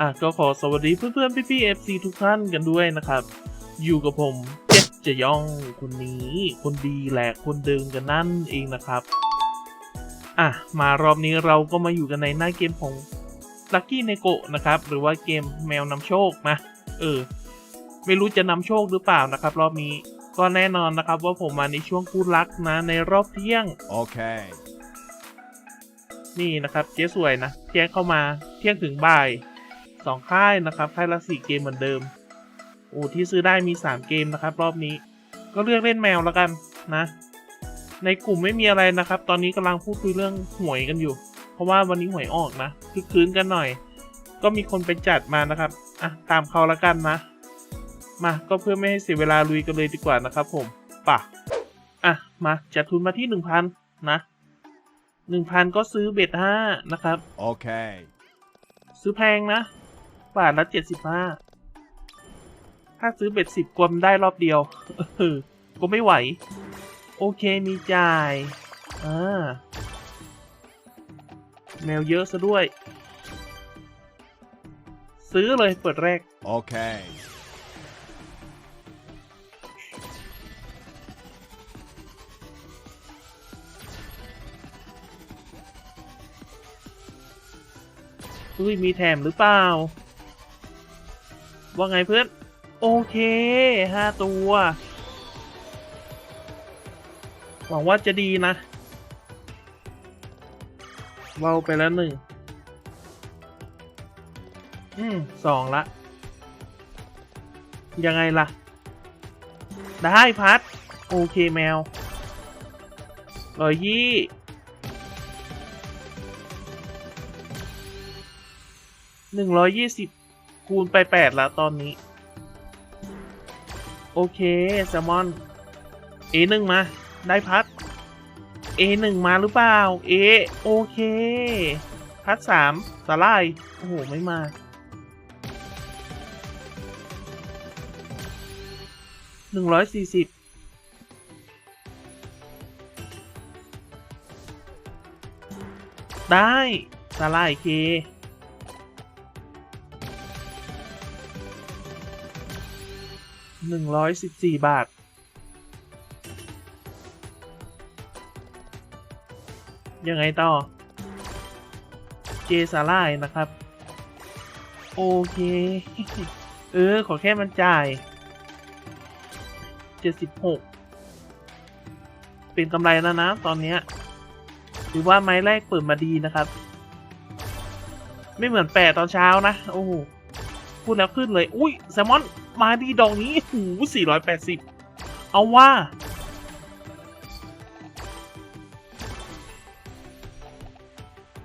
อะก็ขอสวัสดีเพื่อนๆพี่ๆ FC ทุกท่านกันด้วยนะครับ อยู่กับผมเจ็ดจะย่องคนนี้ คนดีแหละคนเดิมกันนั่นเองนะครับ อะมารอบนี้เราก็มาอยู่กันในหน้าเกมของ Lucky n e g o นะครับ หรือว่าเกมแมวนำโชคนะเออ ไม่รู้จะนำโชคหรือเปล่านะครับ รอบนี้ก็แน่นอนนะครับว่าผมมาในช่วงคู่รักนะในรอบเที่ยง Okay. นี่นะครับเจ๊สวยนะแจ้งเข้ามาเที่ยงถึงบ่าย สองค่ายนะครับค่ายละสี่เกมเหมือนเดิมโอ้ที่ซื้อได้มีสามเกมนะครับ รอบนี้ ก็เลือกเล่นแมวแล้วกันนะ ในกลุ่มไม่มีอะไรนะครับ ตอนนี้กำลังพูดคุยเรื่องหวยกันอยู่ เพราะว่าวันนี้หวยออกนะคึกคืนกันหน่อย ก็มีคนไปจัดมานะครับอะตามเขาแล้วกันนะ มาก็เพื่อไม่ให้เสียเวลาลุยกันเลยดีกว่านะครับ ผมป่ะอะมาจัดทุนมาที่หนึ่งพันนะหนึ่งพันก็ซื้อเบ็ดห้านะครับ Okay. ซื้อแพงนะ บาทละเจ็ดสิบห้าถ้าซื้อเบ็ดสิบกวมนได้รอบเดียวเออก็ไม่ไหว โอเคมีจ่ายอ่าแมวเยอะซะด้วย ซื้อเลยเปิดแรก Okay. อุ้ยมีแถมหรือเปล่า ว่าไงเพื่อน โอเคห้าตัว หวังว่าจะดีนะเบาไปแล้วหนึ่ง อืมสองละ ยังไงล่ะ ได้พัด โอเคแมวร้อยยี่หนึ่งร้อยยี่สิบ คูณไปแปดล้วตอนนี้ โอเคแซลมอน A หนึ่งมา ได้พัด A หนึ่งมาหรือเปล่า A โอเค พัดสามสลายโอ้โห ไม่มา หนึ่งร้อยสี่สิบได้สลายเค หนึ่งร้อยสิบสี่บาท ยังไงต่อ เจสาลายนะครับ โอเค เออ ขอแค่มันจ่ายเจ็ดสิบหกเป็นกำไรแล้วนะ ตอนนี้หรือว่าไม้แรกเปิดมาดีนะครับ ไม่เหมือนแปดตอนเช้านะ โอ้โห พูดแล้วขึ้นเลย อุ้ยแซลมอน มาดีดอกนี้หูสี่ร้อยแปดสิบเอาว่า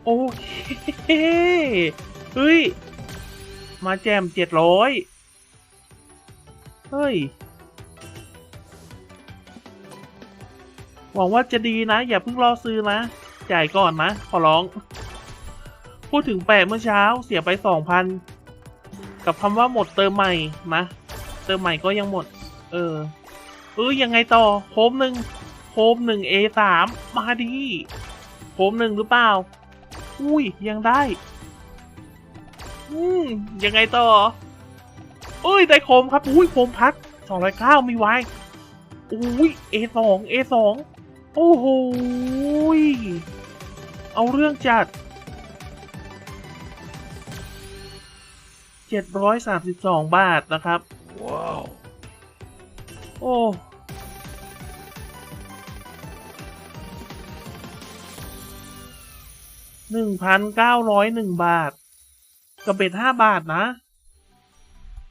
โอเคเฮ้ย มาแจมเจ็ดร้อยเฮ้ย หวังว่าจะดีนะ อย่าเพิ่งรอซื้อนะ จ่ายก่อนนะ ขอร้อง พูดถึงแปะเมื่อเช้าเสียไปสองพัน กับคำว่าหมดเติมใหม่นะเติมใหม่ก็ยังหมด เออ เออยังไงต่อโคมหนึ่งโคมหนึ่ง A สามมาดีโคมหนึ่งหรือเปล่า อุ้ยยังได้ อืมยังไงต่อเอ้ยได้โคมครับ อุ้ยโคมพัดสองร้อยเก้ามีไว้อุ้ย A สอง A สองโอ้โหเอาเรื่องจัด 732 บาทนะครับ Wow. โอ้หนึ่งพันเก้าร้อยหนึ่งบาท กับเบ็ดห้าบาทนะ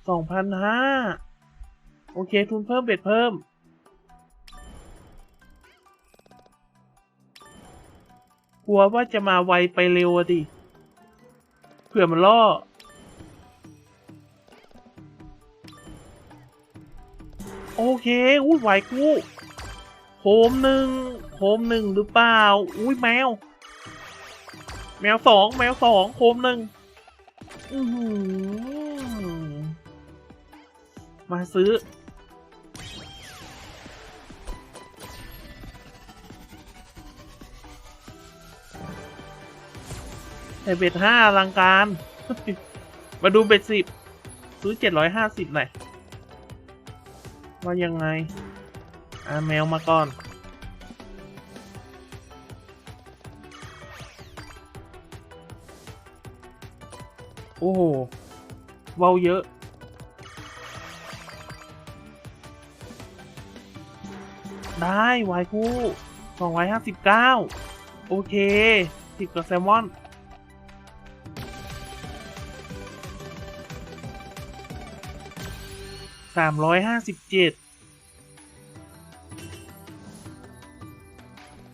สองพันห้าโอเค ทุนเพิ่มเบ็ดเพิ่ม กลัวว่าจะมาไวไปเร็วอะดิเผื่อมันล่อ โอเค อุ้ยไหวกูโคมหนึ่งโคมหนึ่งหรือเปล่า อุ้ยแมว แมวสองแมวสองโคมหนึ่งมาซื้อ แต่เบ็ดห้าลังการ มาดูเบ็ดสิบซื้อเจ็ดร้อยห้าสิบหน่อย ว่ายังไงอ่าแมวมาก่อนโอ้โหเว้าเยอะ ได้วายคู่สองร้อยห้าสิบเก้าโอเคสิบกับแซลมอน สามร้อยห้าสิบเจ็ด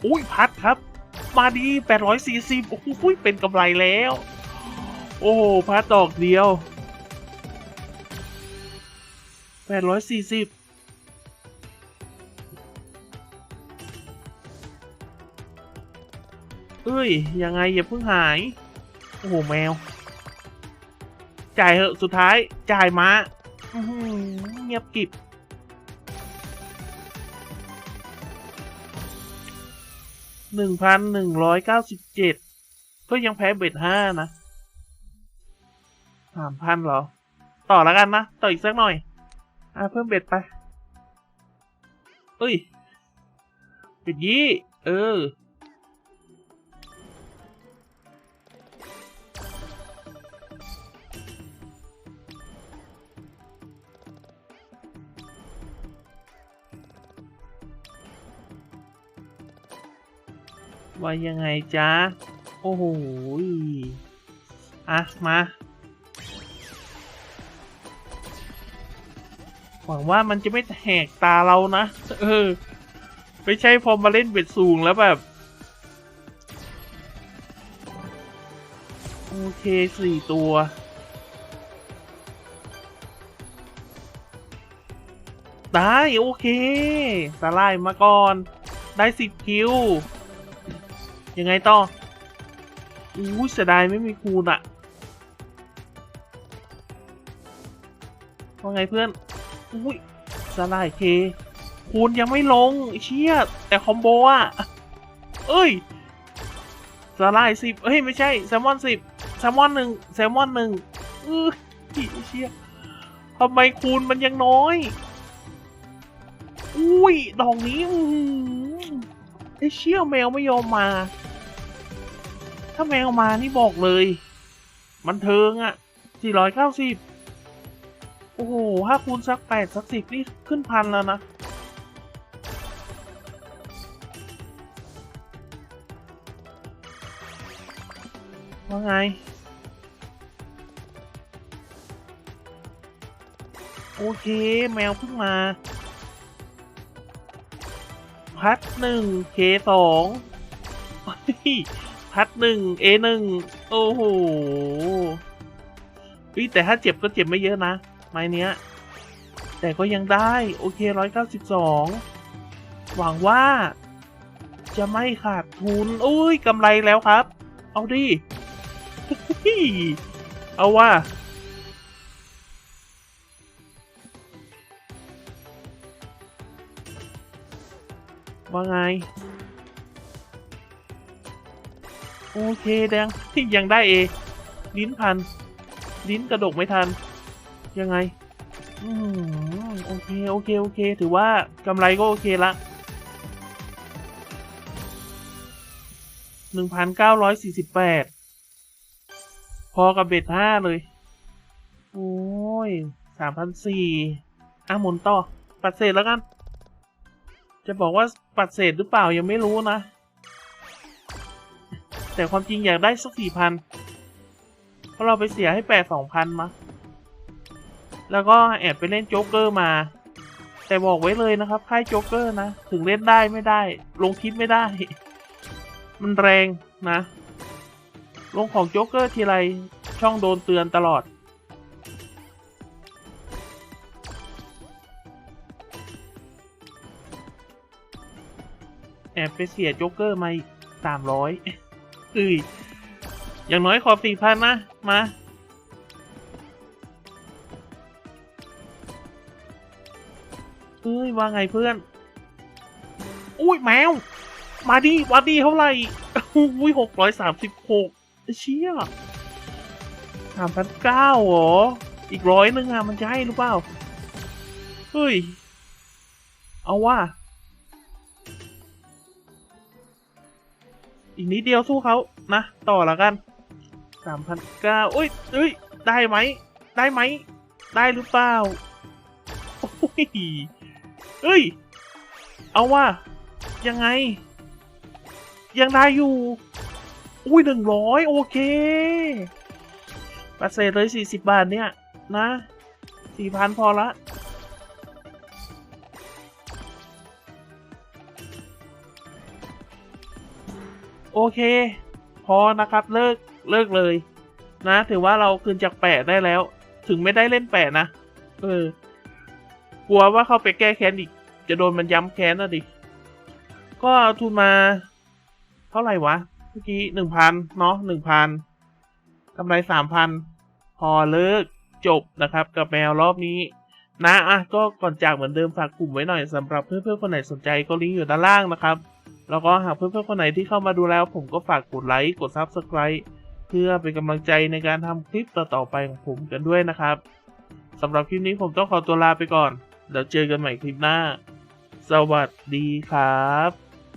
อุ้ยพัดครับ มาดีแปดร้อยสี่สิบโอ้โหเป็นกำไรแล้ว โอ้พัดดอกเดียวแปดร้อยสี่สิบเอ้ย ยังไงอย่าเพิ่งหาย โอ้โห แมว จ่ายเหอะ สุดท้าย จ่ายมาอื้อหือ เงียบกิบหนึ่งพันหนึ่งร้อยเก้าสิบเจ็ดก็ยังแพ้เบ็ดห้านะสามพันเหรอ ต่อแล้วกันนะ ต่ออีกสักหน่อย อะ เพิ่มเบ็ดไปเอ้ยเบ็ดยี่ เออ ว่ายังไงจ๊ะ โอ้โหอะ มาหวังว่ามันจะไม่แหกตาเรานะ เออ ไม่ใช่พอมาเล่นเบ็ดสูงแล้วแบบ โอเคสี่ตัว ได้ โอเคสไลด์มาก่อน ได้สิบคิว ยังไงต่ออู้เสียดายไม่มีคูณอะว่าไงเพื่อนอุ้ยสลายเค คูณยังไม่ลงเชี่ยแต่คอมโบอะเอ้ยสลายสิบเอ้ยไม่ใช่แซลมอนสิบแซลมอนหนึ่งแซลมอนหนึ่งเออไอ้เชี่ยทำไมคูณมันยังน้อย อุ้ยดอกนี้อือไอเชี่ยแมวไม่ยอมมา ถ้าแมวมานี่บอกเลย มันเทิงอะสี่ร้อยเก้าสิบโอ้โห ถ้าคูณสักแปดสักสิบนี่ขึ้นพันแล้วนะ ว่าไง โอเค แมวเพิ่งมา พัดหนึ่งเคสอง พัดหนึ่งเอหนึ่งโอ้โหเฮ้ยแต่ถ้าเจ็บก็เจ็บไม่เยอะนะ ไม้เนี้ย แต่ก็ยังได้ โอเคร้อยเก้าสิบสองหวังว่า จะไม่ขาดทุนอุ้ยกำไรแล้วครับ เอาดิเอาว่าว่าไง โอเคแดงที่ยังได้เอลิ้นพัน ลิ้นกระดกไม่ทัน ยังไง อืมโอเค โอเค โอเค ถือว่ากำไรก็โอเคละหนึ่งพันเก้าร้อยสี่สิบแปดพอกับเบ็ดห้าเลย โอ้ยสามพันสี่อะหมุนต่อ ปัดเศษแล้วกัน จะบอกว่าปัดเศษหรือเปล่ายังไม่รู้นะ แต่ความจริงอยากได้สักสี่พันเพราะเราไปเสียให้แปดสองพันมา แล้วก็แอบไปเล่นโจ๊กเกอร์มา แต่บอกไว้เลยนะครับค่ายโจ๊กเกอร์นะ ถึงเล่นได้ไม่ได้ ลงคลิปไม่ได้ มันแรงนะ ลงของโจ๊กเกอร์ทีไรช่องโดนเตือนตลอดแอบไปเสียโจ๊กเกอร์มาสามร้อย เอ้ยอย่างน้อยขอสี่พันนะ มา เอ้ย ว่าไงเพื่อน อุ้ยแมว มาดิวัดดีเท่าไหร่อุ้ยหกร้อยสามสิบหกเชี่ยสามพันเก้าหรอ อีกร้อยหนึ่งอะมันจะให้หรือเปล่า เฮ้ย เอาว่า อีกนิดเดียวสู้เขานะ ต่อแล้วกันสามพันเก้าอุ้ยเอ้ยได้ไหม ได้ไหม ได้หรือเปล่าโอ้ยเฮ้ย เอาว่า ยังไง ยังได้อยู่ อุ้ยหนึ่งร้อยโอเคปเศษเลยสี่สิบบาทเนี่ย นะสี่พันพอละ โอเค พอนะครับเลิกเลิกเลย นะ ถือว่าเราคืนจากแปะได้แล้ว ถึงไม่ได้เล่นแปะนะเออกลัวว่าเข้าไปแก้แค้นอีก จะโดนมันย้ำแค้นนะดิก็เอาทุนมา เท่าไหร่วะ เมื่อกี้หนึ่งพันเนาะหนึ่งพันกำไรสามพันพอเลิกจบนะครับ กับแมวรอบนี้ นะอะก็ก่อนจากเหมือนเดิมฝากกลุ่มไว้หน่อยสำหรับเพื่อนๆคนไหนสนใจก็ลิงก์อยู่ด้านล่างนะครับ แล้วก็หากเพื่อนๆคนไหนที่เข้ามาดูแล้ว ผมก็ฝากกดไลค์กด Subscribe เพื่อเป็นกำลังใจในการทำคลิปต่อๆไปของผมกันด้วยนะครับสำหรับคลิปนี้ผมต้องขอตัวลาไปก่อน เดี๋ยวเจอกันใหม่คลิปหน้า สวัสดีครับ